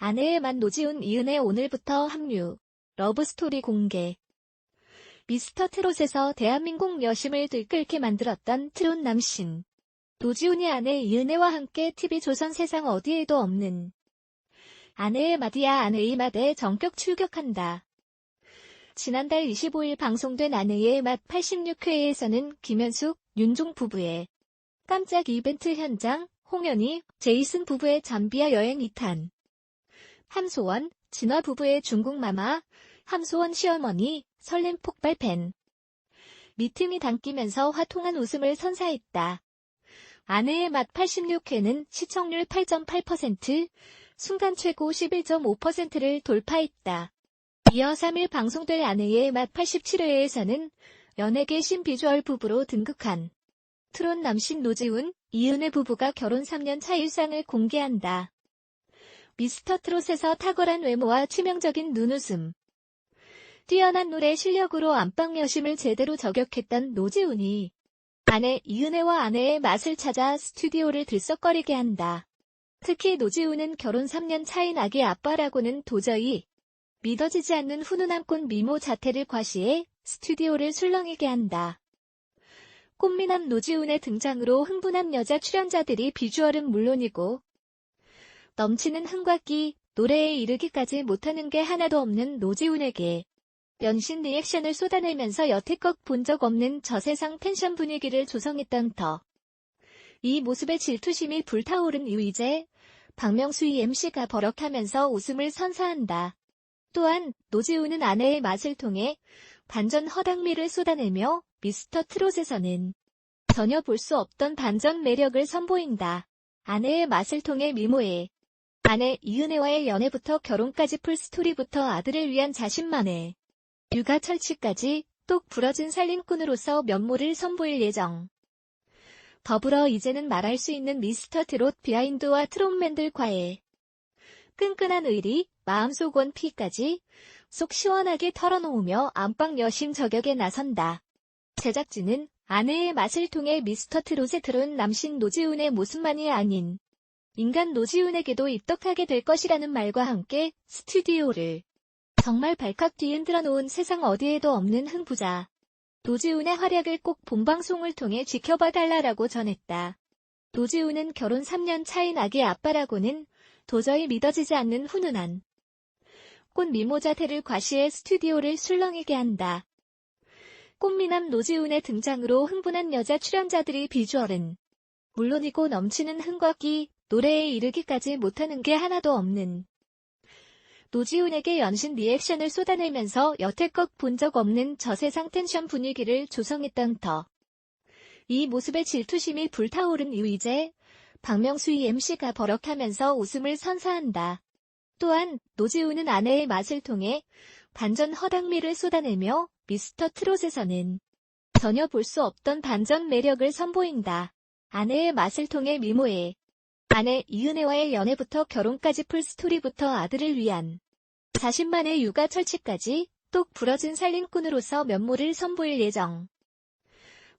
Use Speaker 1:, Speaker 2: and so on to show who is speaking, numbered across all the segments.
Speaker 1: 아내의 만 노지훈 이은혜 오늘부터 합류. 러브스토리 공개. 미스터 트롯에서 대한민국 여심을 들끓게 만들었던 트롯 남신. 노지훈이 아내 이은혜와 함께 TV조선 세상 어디에도 없는 아내의 마디야 아내의 맛에 전격 출격한다. 지난달 25일 방송된 아내의 맛 86회에서는 김현숙, 윤종 부부의 깜짝 이벤트 현장, 홍현희, 제이슨 부부의 잠비아 여행 2탄, 함소원, 진화 부부의 중국 마마, 함소원 시어머니, 설렘 폭발 팬. 미팅이 당기면서 화통한 웃음을 선사했다. 아내의 맛 86회는 시청률 8.8%, 순간 최고 11.5%를 돌파했다. 이어 3일 방송될 아내의 맛 87회에서는 연예계 신비주얼 부부로 등극한 트롯 남신 노지훈, 이은혜 부부가 결혼 3년 차 일상을 공개한다. 미스터 트롯에서 탁월한 외모와 치명적인 눈웃음. 뛰어난 노래 실력으로 안방 여심을 제대로 저격했던 노지훈이 아내 이은혜와 아내의 맛을 찾아 스튜디오를 들썩거리게 한다. 특히 노지훈은 결혼 3년 차인 아기 아빠라고는 도저히 믿어지지 않는 훈훈한 꽃 미모 자태를 과시해 스튜디오를 술렁이게 한다. 꽃미남 노지훈의 등장으로 흥분한 여자 출연자들이 비주얼은 물론이고 넘치는 흥과 끼, 노래에 이르기까지 못하는 게 하나도 없는 노지훈에게 연신 리액션을 쏟아내면서 여태껏 본 적 없는 저세상 텐션 분위기를 조성했던 더. 이 모습에 질투심이 불타오른 이휘재, 박명수의 MC가 버럭하면서 웃음을 선사한다. 또한 노지훈은 아내의 맛을 통해 반전 허당미를 쏟아내며 미스터 트롯에서는 전혀 볼 수 없던 반전 매력을 선보인다. 아내의 맛을 통해 미모에 아내 이은혜와의 연애부터 결혼까지 풀스토리부터 아들을 위한 자신만의 육아 철치까지 똑 부러진 살림꾼으로서 면모를 선보일 예정. 더불어 이제는 말할 수 있는 미스터 트롯 비하인드와 트롯맨들과의 끈끈한 의리, 마음속 원피까지 속 시원하게 털어놓으며 안방 여심 저격에 나선다. 제작진은 아내의 맛을 통해 미스터 트롯에 들어온 남신 노지훈의 모습만이 아닌 인간 노지훈에게도 입덕하게 될 것이라는 말과 함께 스튜디오를 정말 발칵 뒤흔들어 놓은 세상 어디에도 없는 흥부자. 노지훈의 활약을 꼭 본방송을 통해 지켜봐 달라라고 전했다. 노지훈은 결혼 3년 차인 아기 아빠라고는 도저히 믿어지지 않는 훈훈한 꽃 미모자태를 과시해 스튜디오를 술렁이게 한다. 꽃미남 노지훈의 등장으로 흥분한 여자 출연자들이 비주얼은 물론이고 넘치는 흥과 끼, 노래에 이르기까지 못하는 게 하나도 없는 노지훈에게 연신 리액션을 쏟아내면서 여태껏 본 적 없는 저세상 텐션 분위기를 조성했던 터. 이 모습에 질투심이 불타오른 이휘재, 박명수의 MC가 버럭하면서 웃음을 선사한다. 또한 노지훈은 아내의 맛을 통해 반전 허당미를 쏟아내며 미스터 트롯에서는 전혀 볼 수 없던 반전 매력을 선보인다. 아내의 맛을 통해 미모에 아내 이은혜와의 연애부터 결혼까지 풀스토리부터 아들을 위한 자신만의 육아 철치까지 똑 부러진 살림꾼으로서 면모를 선보일 예정.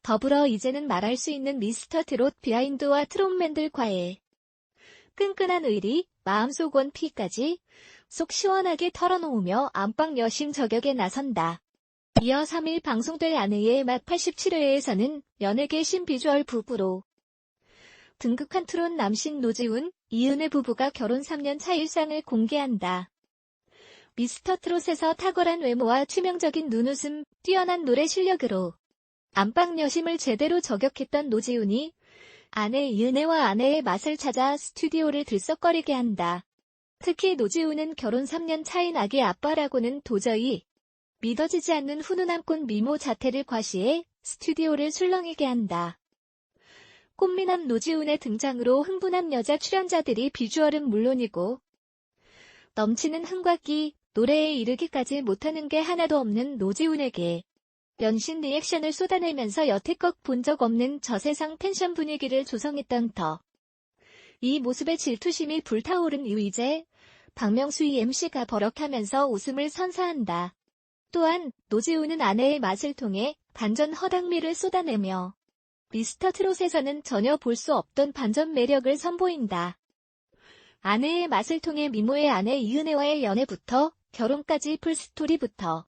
Speaker 1: 더불어 이제는 말할 수 있는 미스터 트롯 비하인드와 트롯맨들과의 끈끈한 의리, 마음속 원피까지 속 시원하게 털어놓으며 안방 여심 저격에 나선다. 이어 3일 방송될 아내의 맛 87회에서는 연예계 신비주얼 부부로 등극한 트롯 남신 노지훈, 이은혜 부부가 결혼 3년 차 일상을 공개한다. 미스터 트롯에서 탁월한 외모와 치명적인 눈웃음, 뛰어난 노래 실력으로 안방 여심을 제대로 저격했던 노지훈이 아내 이은혜와 아내의 맛을 찾아 스튜디오를 들썩거리게 한다. 특히 노지훈은 결혼 3년 차인 아기 아빠라고는 도저히 믿어지지 않는 훈훈한 꽃 미모 자태를 과시해 스튜디오를 술렁이게 한다. 꽃미남 노지훈의 등장으로 흥분한 여자 출연자들이 비주얼은 물론이고 넘치는 흥과 끼, 노래에 이르기까지 못하는 게 하나도 없는 노지훈에게 연신 리액션을 쏟아내면서 여태껏 본 적 없는 저세상 텐션 분위기를 조성했던 터. 이 모습에 질투심이 불타오른 이휘재, 박명수의 MC가 버럭하면서 웃음을 선사한다. 또한 노지훈은 아내의 맛을 통해 반전 허당미를 쏟아내며 미스터 트롯에서는 전혀 볼 수 없던 반전 매력을 선보인다. 아내의 맛을 통해 미모의 아내 이은혜와의 연애부터 결혼까지 풀스토리부터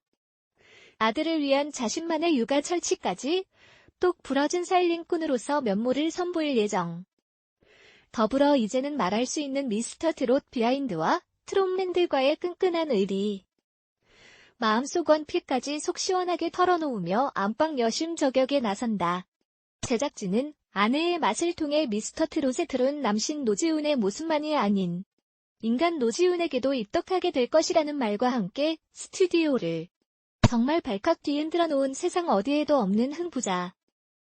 Speaker 1: 아들을 위한 자신만의 육아 철치까지 똑 부러진 살림꾼으로서 면모를 선보일 예정. 더불어 이제는 말할 수 있는 미스터 트롯 비하인드와 트롯맨들과의 끈끈한 의리. 마음속 원필까지 속 시원하게 털어놓으며 안방 여심 저격에 나선다. 제작진은 아내의 맛을 통해 미스터 트롯에 들어온 남신 노지훈의 모습만이 아닌 인간 노지훈에게도 입덕하게 될 것이라는 말과 함께 스튜디오를 정말 발칵 뒤흔들어 놓은 세상 어디에도 없는 흥부자.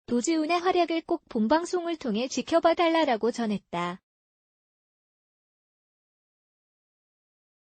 Speaker 1: 노지훈의 활약을 꼭 본방송을 통해 지켜봐 달라라고 전했다.